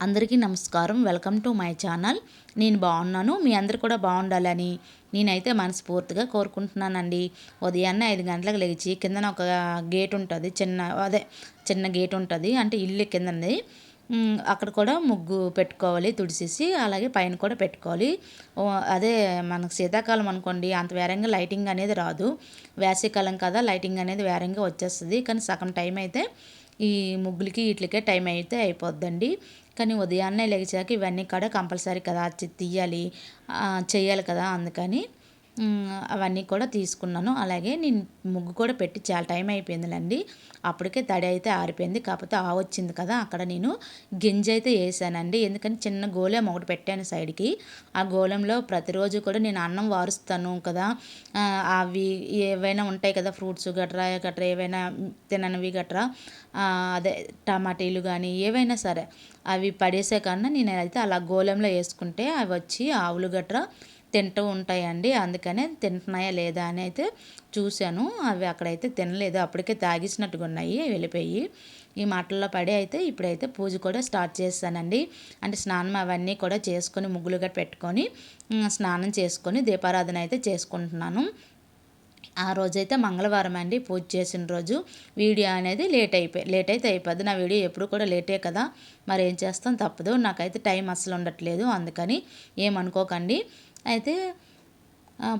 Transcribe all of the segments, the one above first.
అందరికీ నమస్కారం. Welcome to my channel. నేను బాగున్నాను. మీ అందరు కూడా బాగుండాలని నేనైతే మనస్ఫూర్తిగా కోరుకుంటున్నానండి. ఉదయాన్నే ఐదు గంటలకు లేచి కిందన ఒక గేట్ ఉంటుంది. చిన్న అదే చిన్న గేట్ ఉంటుంది. అంటే ఇల్లు కిందది అక్కడ కూడా ముగ్గు పెట్టుకోవాలి తుడిసేసి అలాగే పైన కూడా పెట్టుకోవాలి. అదే మనకు శీతాకాలం అనుకోండి అంత వేరంగా లైటింగ్ అనేది రాదు. వేసవికాలం కదా లైటింగ్ అనేది వేరంగా వచ్చేస్తుంది. కానీ సగం టైం అయితే ఈ ముగ్గులకి వీటికే టైం అయితే అయిపోద్దండి. కానీ ఉదయాన్నే లేచాక ఇవన్నీ కూడా కంపల్సరీ కదా తీయాలి చేయాలి కదా అందుకని. అవన్నీ కూడా తీసుకున్నాను. అలాగే నేను ముగ్గు కూడా పెట్టి చాలా టైం అయిపోయిందిలేండి. అప్పటికే తడి అయితే ఆరిపోయింది. కాకపోతే ఆ వచ్చింది కదా అక్కడ నేను గింజ అయితే వేసానండి. ఎందుకంటే చిన్న గోళం ఒకటి పెట్టాను సైడ్కి. ఆ గోళంలో ప్రతిరోజు కూడా నేను అన్నం వారుస్తాను కదా. అవి ఏవైనా ఉంటాయి కదా ఫ్రూట్స్ గట్రా గట్రా ఏవైనా తిననివి గట్రా అదే టమాటీలు కానీ ఏవైనా సరే అవి పడేసే కన్నా నేను అయితే అలా గోళంలో వేసుకుంటే అవి వచ్చి ఆవులు గట్రా తింటూ ఉంటాయండి. అందుకనే తింటున్నాయా లేదా అని అయితే చూశాను. అవి అక్కడైతే తినలేదు. అప్పటికే తాగిసినట్టుగా ఉన్నాయి. వెళ్ళిపోయి ఈ మాటల్లో పడి అయితే ఇప్పుడైతే పూజ కూడా స్టార్ట్ చేస్తానండి. అంటే స్నానం అవన్నీ కూడా చేసుకొని ముగ్గులుగా పెట్టుకొని స్నానం చేసుకొని దీపారాధన అయితే చేసుకుంటున్నాను. ఆ రోజైతే మంగళవారం అండి పూజ చేసిన రోజు. వీడియో అనేది లేట్ అయిపోయి లేట్ అయితే అయిపోద్ది. నా వీడియో ఎప్పుడు కూడా లేటే కదా. మరి ఏం చేస్తాం? తప్పదు. నాకైతే టైం అస్సలు ఉండట్లేదు. అందుకని ఏమనుకోకండి. అయితే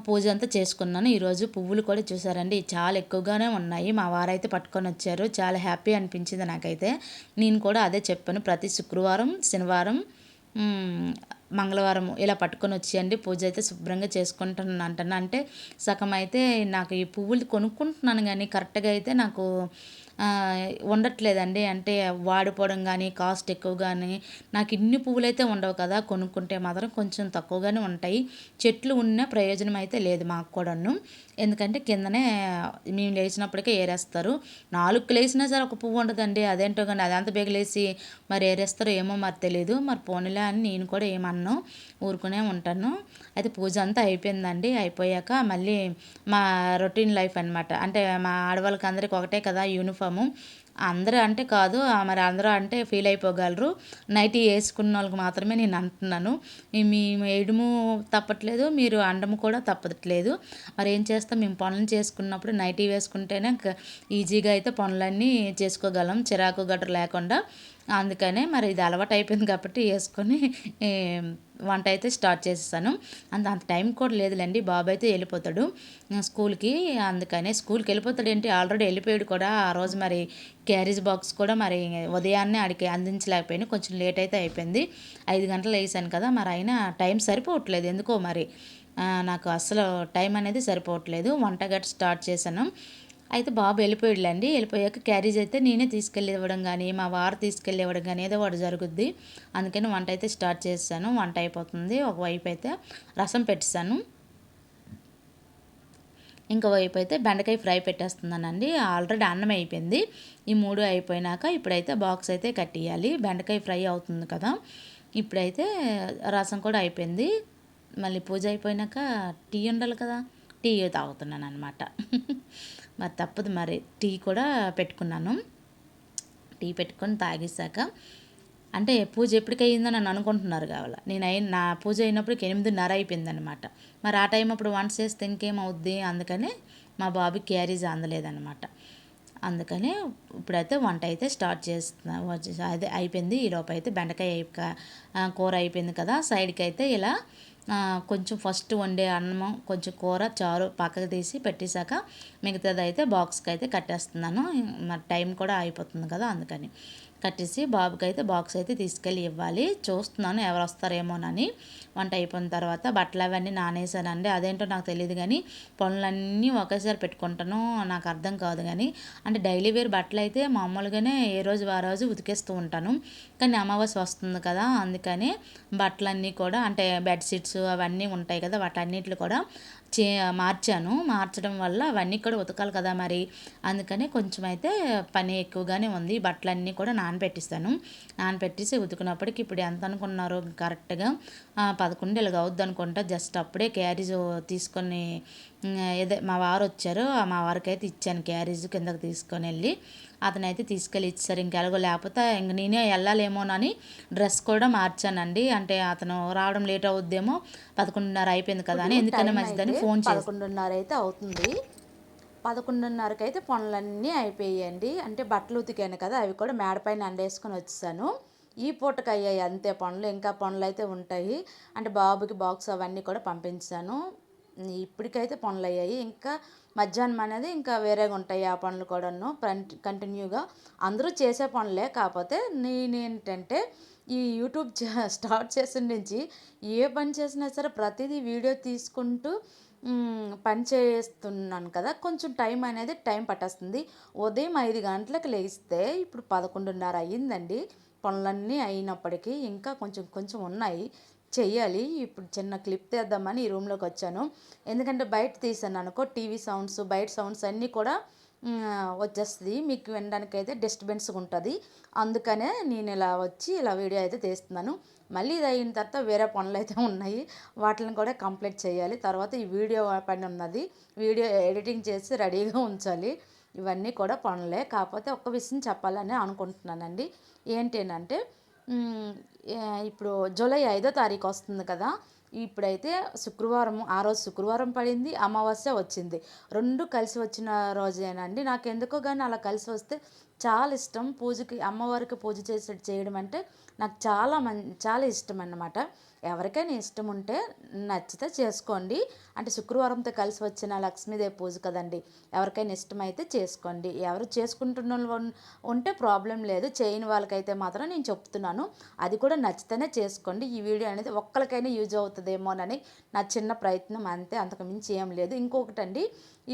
పూజ అంతా చేసుకున్నాను. ఈరోజు పువ్వులు కూడా చూసారండి. చాలా ఎక్కువగానే ఉన్నాయి. మా వారైతే పట్టుకొని వచ్చారు. చాలా హ్యాపీ అనిపించింది నాకైతే. నేను కూడా అదే చెప్పాను. ప్రతి శుక్రవారం శనివారం మంగళవారం ఇలా పట్టుకొని వచ్చేయండి. పూజ అయితే శుభ్రంగా చేసుకుంటాను అంటాను అంటే సగం అయితే నాకు ఈ పువ్వులు కొనుక్కుంటున్నాను కానీ కరెక్ట్గా అయితే నాకు ఉండట్లేదండి అంటే వాడిపోవడం కానీ కాస్ట్ ఎక్కువ కానీ నాకు ఇన్ని పువ్వులు అయితే ఉండవు కదా. కొనుక్కుంటే మాత్రం కొంచెం తక్కువగానే ఉంటాయి. చెట్లు ఉన్న ప్రయోజనం అయితే లేదు మాకు కూడాను. ఎందుకంటే కిందనే మేము లేచినప్పటికే ఏరేస్తారు. నాలుగు లేచినా సరే ఒక పువ్వు ఉండదండి. అదేంటో కానీ అదంతా బెగలేసి మరి ఏరేస్తారో ఏమో మరి తెలియదు మరి పోనీలే అని నేను కూడా ఏమన్నాను ఊరుకునే ఉంటాను. అయితే పూజ అంతా అయిపోయిందండి. అయిపోయాక మళ్ళీ మా రొటీన్ లైఫ్ అనమాట అంటే మా ఆడవాళ్ళకి అందరికి ఒకటే కదా యూనిఫామ్ అందరూ అంటే కాదు మరి అందరూ అంటే ఫీల్ అయిపోగలరు. నైటీ వేసుకున్న వాళ్ళకి మాత్రమే నేను అంటున్నాను. మీ వేయడము తప్పట్లేదు మీరు అండము కూడా తప్పట్లేదు. మరి ఏం చేస్తాం? మేము పనులు చేసుకున్నప్పుడు నైటీ వేసుకుంటేనే ఈజీగా అయితే పనులన్నీ చేసుకోగలం చిరాకు గట్ర లేకుండా. అందుకనే మరి ఇది అలవాటు అయిపోయింది కాబట్టి వేసుకొని వంట అయితే స్టార్ట్ చేసేసాను. అంత అంత టైం కూడా లేదులేండి. బాబు అయితే వెళ్ళిపోతాడు. స్కూల్కి అందుకనే స్కూల్కి వెళ్ళిపోతాడు ఏంటి ఆల్రెడీ వెళ్ళిపోయాడు కూడా. ఆ రోజు మరి క్యారేజ్ బాక్స్ కూడా మరి ఉదయాన్నే ఆడికి అందించలేకపోయాను. కొంచెం లేట్ అయితే అయిపోయింది. ఐదు గంటలు వేసాను కదా. మరి అయినా టైం సరిపోవట్లేదు. ఎందుకో మరి? నాకు అసలు టైం అనేది సరిపోవట్లేదు. వంట గట్ట స్టార్ట్ చేశాను. అయితే బాబు వెళ్ళిపోయాడులేండి. వెళ్ళిపోయాక క్యారేజ్ అయితే నేనే తీసుకెళ్ళి ఇవ్వడం కానీ మా వారు తీసుకెళ్ళి ఇవ్వడం కానీ ఏదో ఒకటి జరుగుద్ది. అందుకని వంట అయితే స్టార్ట్ చేశాను వంట అయిపోతుంది. ఒకవైపు అయితే రసం పెట్టేశాను ఇంకోవైపు అయితే బెండకాయ ఫ్రై పెట్టేస్తున్నానండి. ఆల్రెడీ అన్నం అయిపోయింది. ఈ మూడు అయిపోయినాక ఇప్పుడైతే బాక్స్ అయితే కట్టేయాలి. బెండకాయ ఫ్రై అవుతుంది కదా. ఇప్పుడైతే రసం కూడా అయిపోయింది. మళ్ళీ పూజ అయిపోయినాక టీ ఉండాలి కదా. టీ తాగుతున్నాను అనమాట మరి తప్పదు. మరి టీ కూడా పెట్టుకున్నాను. టీ పెట్టుకొని తాగేసాక అంటే పూజ ఎప్పటికయ్యిందని నన్ను అనుకుంటున్నారు కావాల. నేను అయిన నా పూజ అయినప్పటికి ఎనిమిదిన్నర అయిపోయిందనమాట మరి ఆ టైం అప్పుడు వంట చేస్తే ఇంకేమవుద్ది? అందుకని మా బాబు క్యారీజ్ అందలేదనమాట అందుకని ఇప్పుడైతే వంట అయితే స్టార్ట్ చేస్తున్నా అదే అయిపోయింది. ఈలోపు అయితే బెండకాయ కూర అయిపోయింది కదా. సైడ్కి అయితే ఇలా కొంచెం ఫస్ట్ వండే అన్నం కొంచెం కూర చారు పక్కకు తీసి పెట్టేశాక మిగతాది అయితే బాక్స్కి అయితే కట్టేస్తున్నాను మరి టైం కూడా అయిపోతుంది కదా అందుకని. కట్టేసి బాబుకి అయితే బాక్స్ అయితే తీసుకెళ్ళి ఇవ్వాలి. చూస్తున్నాను ఎవరు వస్తారేమోనని. వంట అయిపోయిన తర్వాత బట్టలు అవన్నీ నానేసానండి. అదేంటో నాకు తెలియదు కానీ పనులన్నీ ఒకేసారి పెట్టుకుంటాను. నాకు అర్థం కాదు కానీ. అంటే డైలీ వేర్ బట్టలు అయితే మామూలుగానే ఏ రోజు ఆ రోజు ఉతికేస్తూ ఉంటాను. కానీ అమావాస్య వస్తుంది కదా అందుకని బట్టలన్నీ కూడా అంటే బెడ్షీట్స్ అవన్నీ ఉంటాయి కదా వాటన్నిటిని కూడా చే మార్చాను. మార్చడం వల్ల అవన్నీ కూడా ఉతకాలి కదా మరి. అందుకని కొంచెం అయితే పని ఎక్కువగానే ఉంది. బట్టలన్నీ కూడా నానబెట్టిస్తాను. నానబెట్టేసి ఉతికినప్పటికి ఇప్పుడు ఎంత అనుకున్నారు కరెక్ట్గా పదకొండు ఇలాగ అవుద్ది అనుకుంటా జస్ట్ అప్పుడే క్యారేజ్ తీసుకొని ఏదో మా వారు వచ్చారు మా వారికి అయితే ఇచ్చాను క్యారేజ్ కిందకి తీసుకొని వెళ్ళి అతనైతే తీసుకెళ్ళి ఇచ్చారు. ఇంకెలాగో లేకపోతే ఇంక నేనే వెళ్ళాలేమోనని డ్రెస్ కూడా మార్చానండి. అంటే అతను రావడం లేట్ అవుద్దేమో పదకొండున్నర అయిపోయింది కదా అని. ఎందుకన్నా మంచిదని ఫోన్ పదకొండున్నర అయితే అవుతుంది. పదకొండున్నరకి అయితే పనులన్నీ అయిపోయాయండి. అంటే బట్టలు ఉతికాను కదా అవి కూడా మేడపైన ఎండేసుకొని వచ్చేసాను ఈ పూటకి అయ్యాయి అంతే పనులు. ఇంకా పనులు అయితే ఉంటాయి. అంటే బాబుకి బాక్స్ అవన్నీ కూడా పంపించాను. ఇప్పటికైతే పనులు అయ్యాయి. ఇంకా మధ్యాహ్నం అనేది ఇంకా వేరేగా ఉంటాయి ఆ పనులు కూడాను. కంటిన్యూగా అందరూ చేసే పనులే. కాకపోతే నేనేంటంటే ఈ యూట్యూబ్ స్టార్ట్ చేసిన నుంచి ఏ పని చేసినా సరే ప్రతిదీ వీడియో తీసుకుంటూ పని చేస్తున్నాను కదా. కొంచెం టైం అనేది టైం పట్టేస్తుంది. ఉదయం ఐదు గంటలకు లేస్తే ఇప్పుడు పదకొండున్నర అయ్యిందండి. పనులన్నీ అయినప్పటికీ ఇంకా కొంచెం కొంచెం ఉన్నాయి. చెయ్యాలి. ఇప్పుడు చిన్న క్లిప్ తెద్దామని ఈ రూమ్లోకి వచ్చాను. ఎందుకంటే బయట తీసాను అనుకో టీవీ సౌండ్స్ బయట సౌండ్స్ అన్నీ కూడా వచ్చేస్తుంది. మీకు వినడానికి అయితే డిస్టర్బెన్స్ ఉంటుంది. అందుకనే నేను ఇలా వచ్చి ఇలా వీడియో అయితే తీస్తున్నాను. మళ్ళీ ఇది అయిన తర్వాత వేరే పనులు అయితే ఉన్నాయి. వాటిని కూడా కంప్లీట్ చేయాలి. తర్వాత ఈ వీడియో పని ఉన్నది. వీడియో ఎడిటింగ్ చేసి రెడీగా ఉంచాలి. ఇవన్నీ కూడా పనులే. కాకపోతే ఒక్క విషయం చెప్పాలని అనుకుంటున్నానండి. ఏంటంటే ఇప్పుడు జూలై ఐదో తారీఖు వస్తుంది కదా. ఇప్పుడైతే శుక్రవారం ఆ రోజు శుక్రవారం పడింది అమావాస్య వచ్చింది. రెండు కలిసి వచ్చిన రోజేనండి. నాకు ఎందుకో కానీ అలా కలిసి వస్తే చాలా ఇష్టం. పూజకి అమ్మవారికి పూజ చేసే చేయడం అంటే నాకు చాలా మం చాలా ఇష్టం అన్నమాట. ఎవరికైనా ఇష్టం ఉంటే నచ్చితే చేసుకోండి. అంటే శుక్రవారంతో కలిసి వచ్చిన లక్ష్మీదేవి పూజ కదండి ఎవరికైనా ఇష్టమైతే చేసుకోండి. ఎవరు చేసుకుంటున్న ఉంటే ప్రాబ్లం లేదు చేయని వాళ్ళకైతే మాత్రం నేను చెప్తున్నాను. అది కూడా నచ్చితేనే చేసుకోండి. ఈ వీడియో అనేది ఒక్కరికైనా యూజ్ అవుతుందేమోనని నా చిన్న ప్రయత్నం అంతే అంతకుమించి ఏం లేదు. ఇంకొకటండి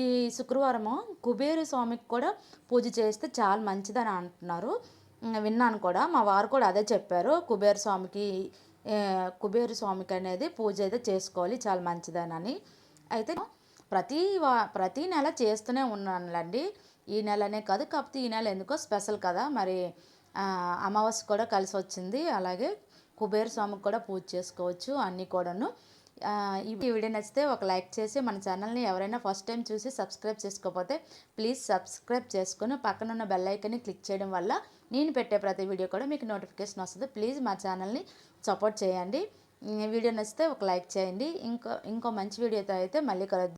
ఈ శుక్రవారము కుబేరు స్వామికి కూడా పూజ చేస్తే చాలా మంచిదని అంటున్నారు. విన్నాను కూడా. మా వారు కూడా అదే చెప్పారు. కుబేర స్వామికి కుబేర స్వామికి అనేది పూజ అయితే చేసుకోవాలి చాలా మంచిదనని. అయితే ప్రతి వా ప్రతి నెల చేస్తూనే ఉన్నానులండి. ఈ నెలనే కాదు కాకపోతే ఈ నెల ఎందుకో స్పెషల్ కదా. మరి అమావాస్య కూడా కలిసి వచ్చింది అలాగే కుబేర స్వామికి కూడా పూజ చేసుకోవచ్చు అన్నీ కూడాను. ఈ వీడియో నచ్చితే ఒక లైక్ చేసి మన ఛానల్ని ఎవరైనా ఫస్ట్ టైం చూసి సబ్స్క్రైబ్ చేసుకోకపోతే ప్లీజ్ సబ్స్క్రైబ్ చేసుకుని పక్కన ఉన్న బెల్ ఐకన్ని క్లిక్ చేయడం వల్ల నేను పెట్టే ప్రతి వీడియో కూడా మీకు నోటిఫికేషన్ వస్తుంది. ప్లీజ్ మా ఛానల్ని సపోర్ట్ చేయండి. వీడియో నచ్చితే ఒక లైక్ చేయండి. ఇంకో ఇంకో మంచి వీడియోతో అయితే మళ్ళీ కలుద్దాం.